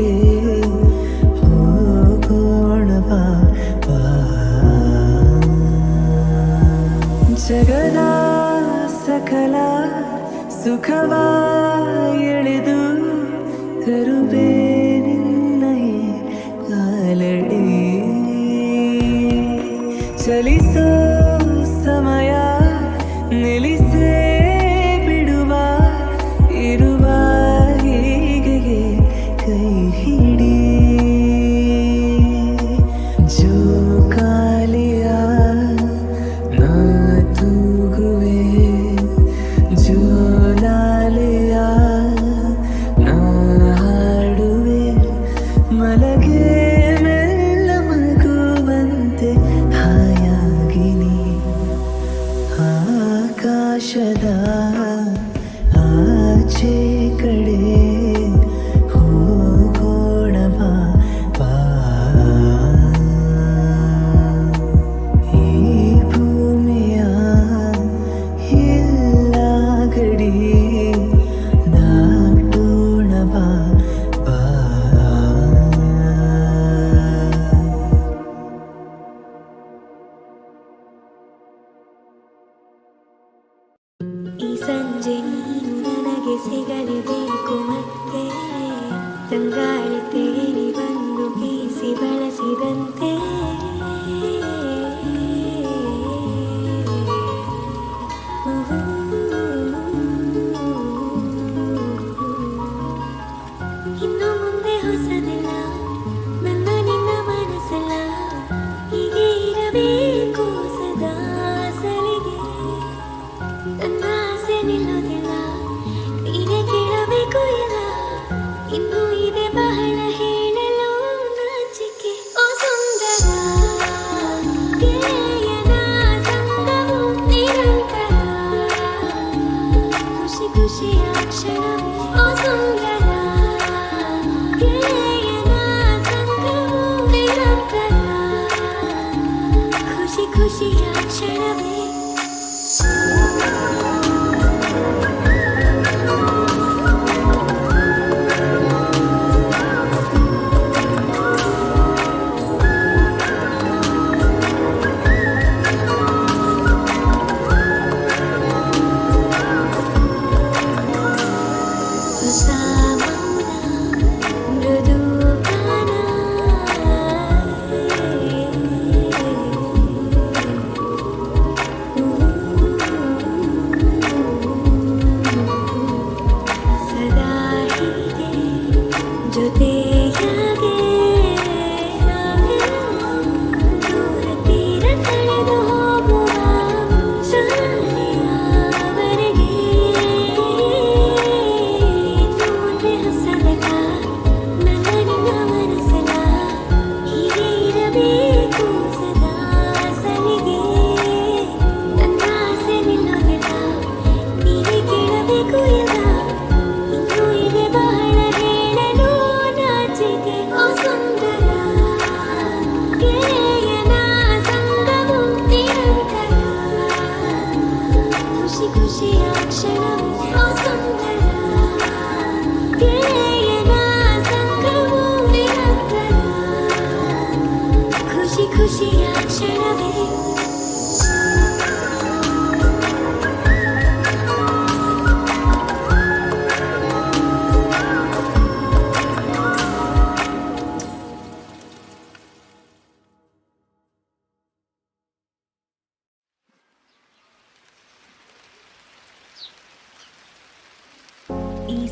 ಬಿಡಿ ಹೋಗೋಣವಾ ಜಗದ ಸಕಲ ಸುಖವಾ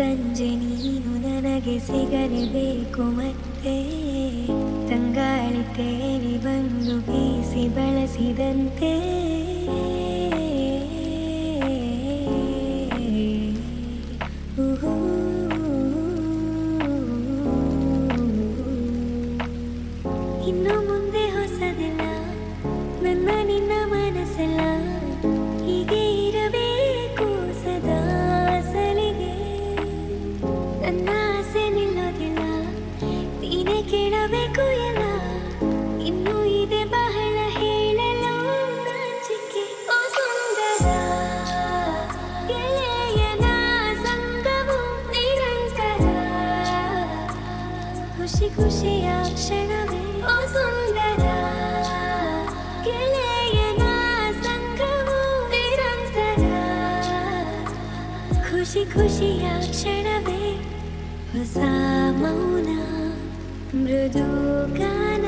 ಸಂಜೆ ನೀನು ನನಗೆ ಸಿಗಲೇಬೇಕು ಮತ್ತೆ. ತಂಗಾಳಿ ತೇರಿ ಬಂದು ಬೀಸಿ ಬಳಸಿದಂತೆ. ಖುಷಿ ಖುಷಿಯ ಕ್ಷಣವೇ ಸುಂದರ ಗೆಳೆಯನ ಸಂಘವು ನಿರಂತರ ಖುಷಿ ಖುಷಿಯ ಕ್ಷಣವೇ ಹೊಸ ಮೌನ ಮೃದು ಗಾನ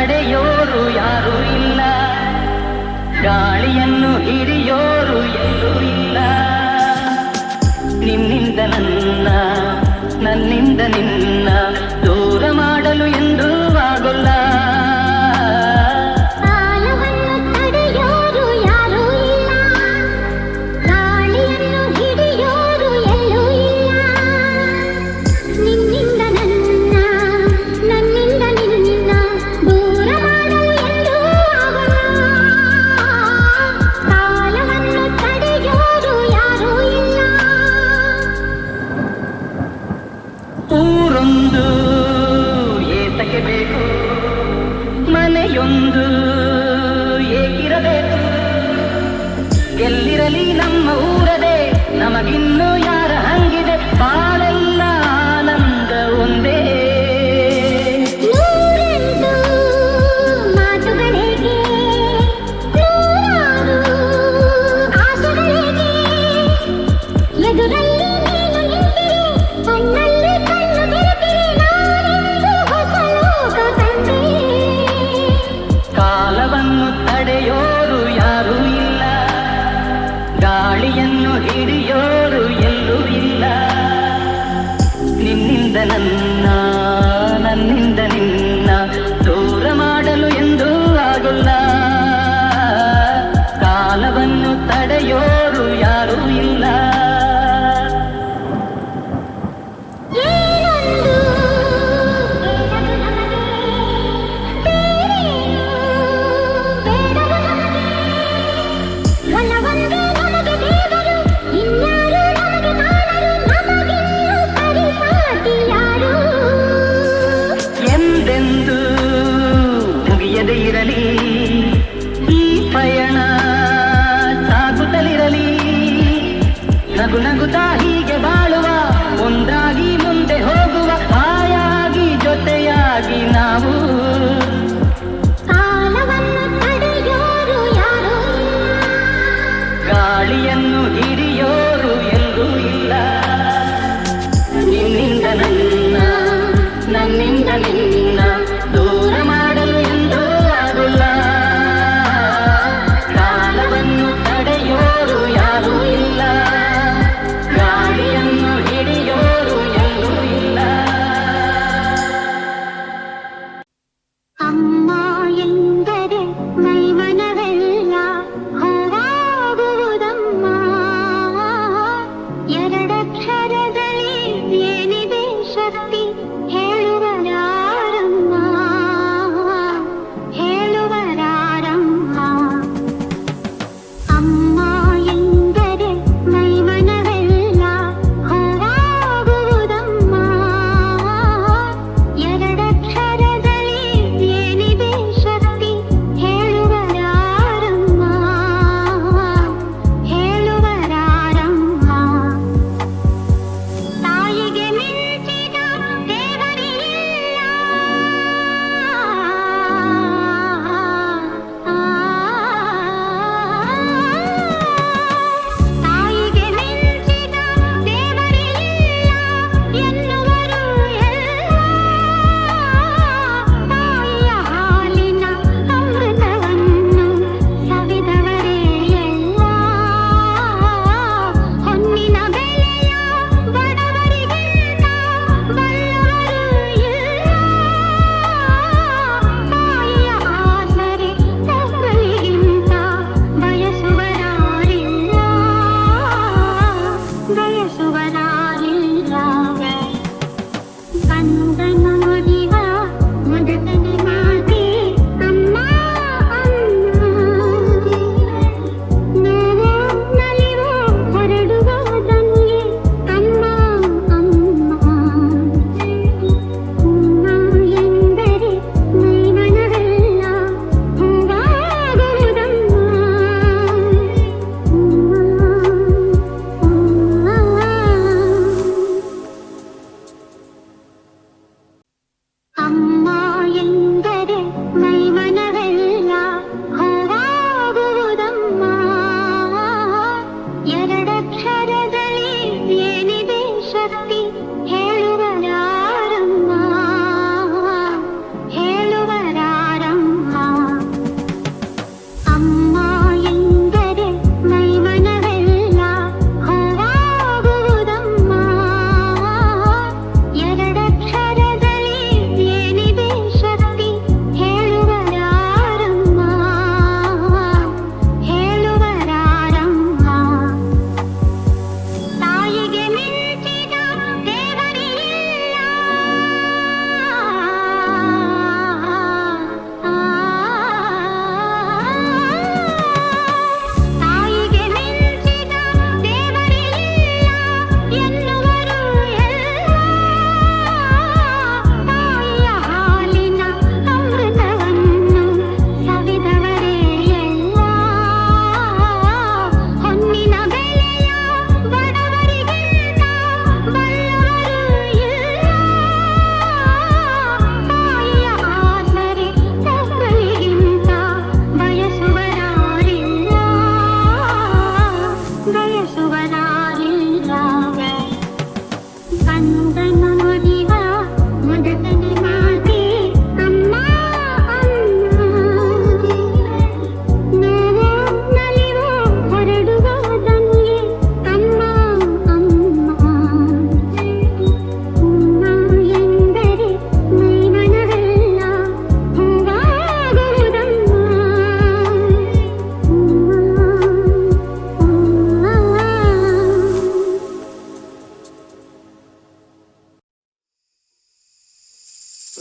ತಡೆಯೋರು ಯಾರೂ ಇಲ್ಲ. ಗಾಳಿಯನ್ನು ಹಿಡಿಯೋರು ಎಲ್ಲೂ ಇಲ್ಲ. ನಿನ್ನಿಂದ ನನ್ನ ನನ್ನಿಂದ ನಿನ್ನ ಎಲ್ಲಿರಲಿ ನಮ್ಮ ಊರದೆ ನಮಗಿನ್ನು ಯಾರ ಹಂಗಿದೆ? ಬಾಳ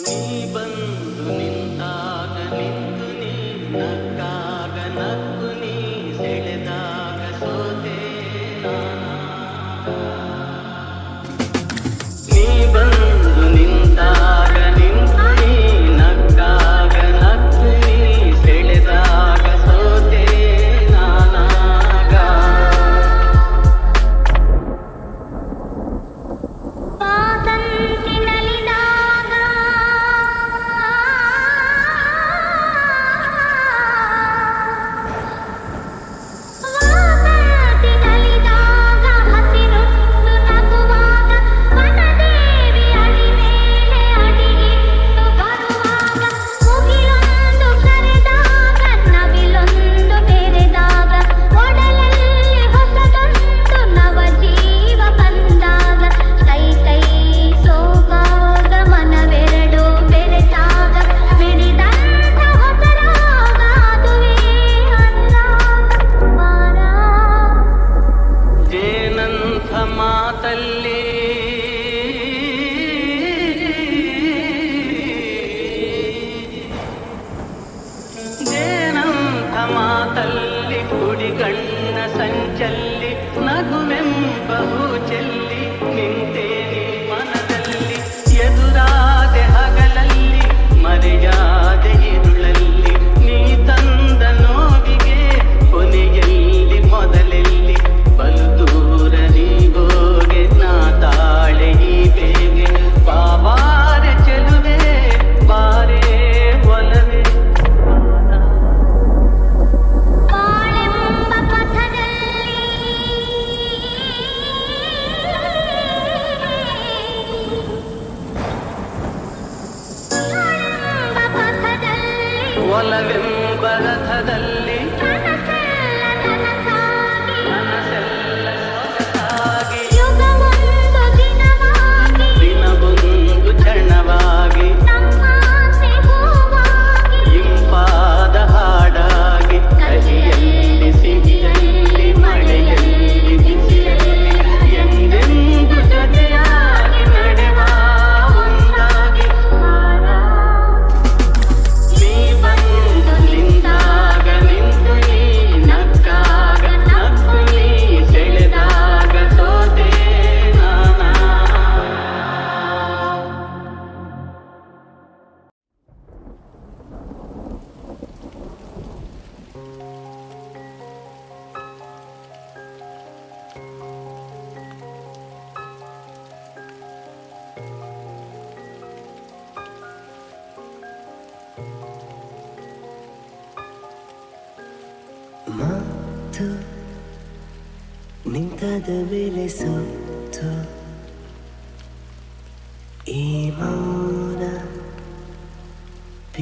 你笨的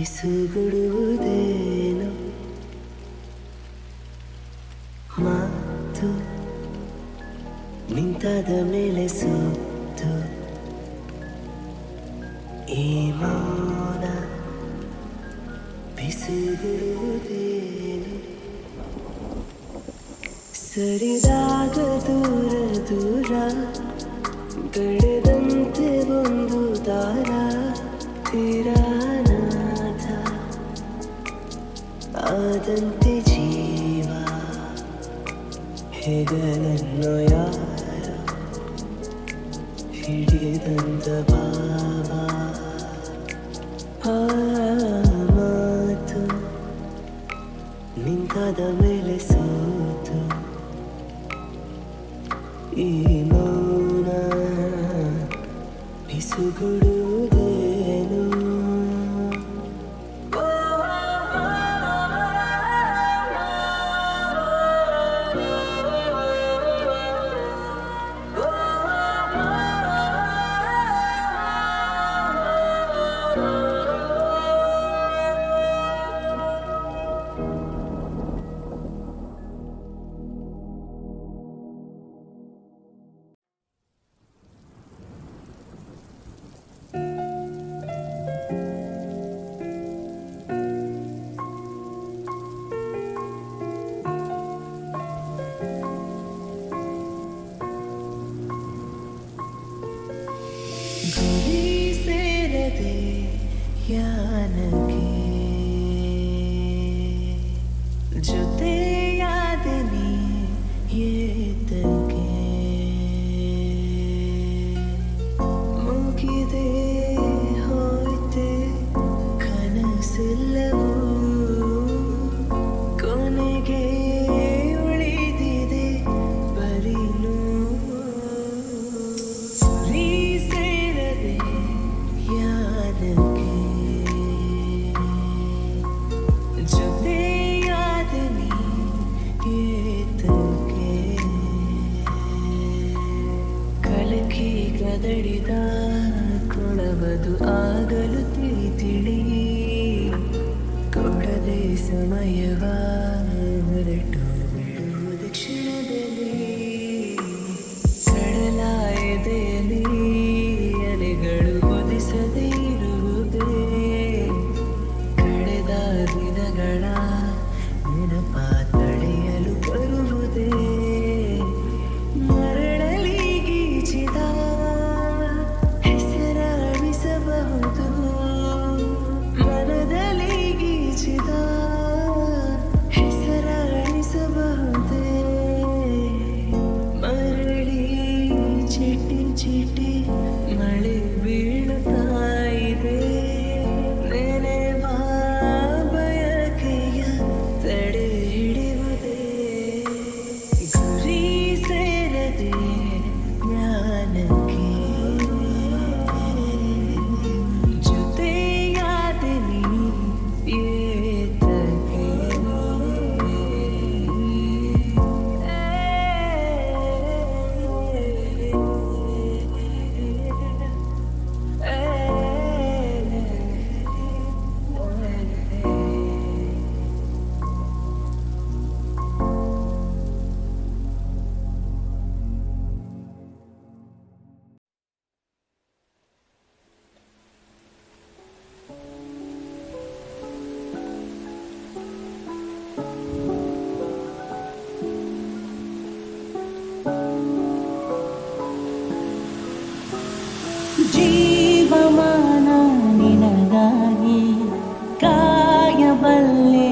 ಬಿಸುಗುಡುವುದೇನು ಮಾತು ನಿಂತಾದ ಮೇಲೆ ಸುತ್ತು. ಈ ಮಾನ ಬಿಸುಗುಡುವುದೇನು ಸರಿದಾಗ ದೂರ ದೂರ ಗಡಿ didn't know ya He didn't baba Paramatu Nintada mele sotu Imona Bisugudu जुते से रदे या വിസ്മയവാ ಜೀವಮಾನ ನಿನಗಾಗಿ ಕಾಯಬಲ್ಲೆ.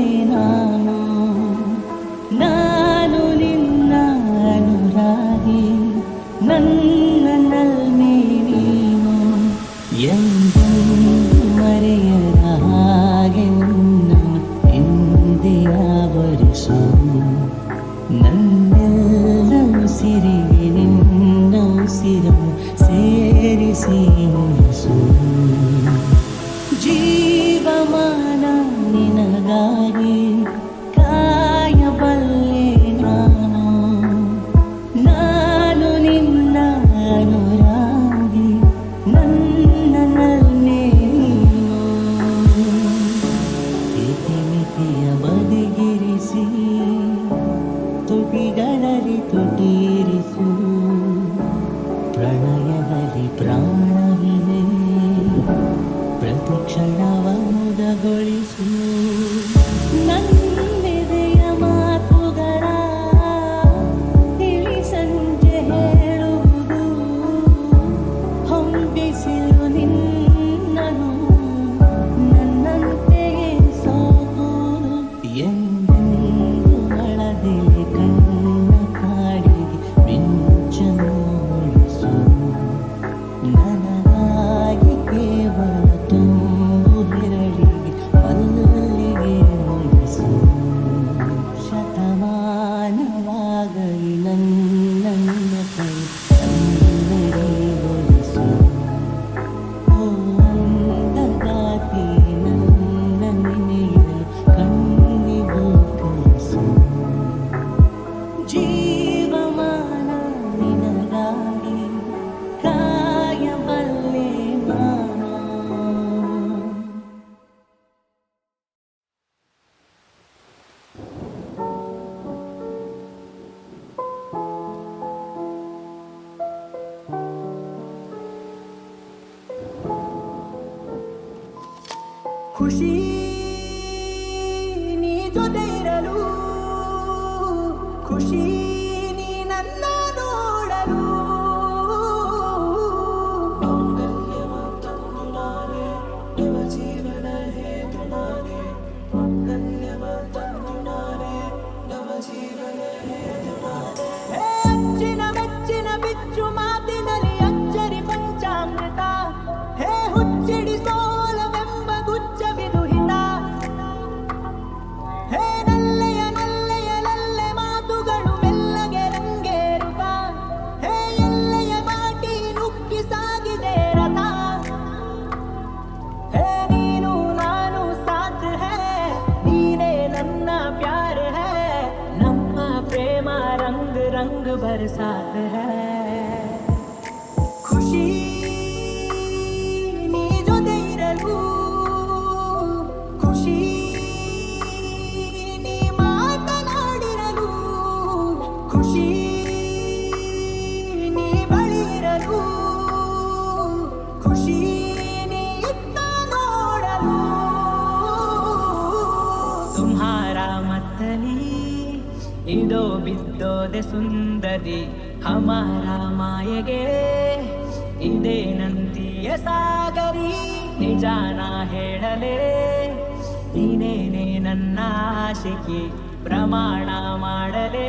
ಆಶಿಕೆ ಪ್ರಮಾಣ ಮಾಡಲೇ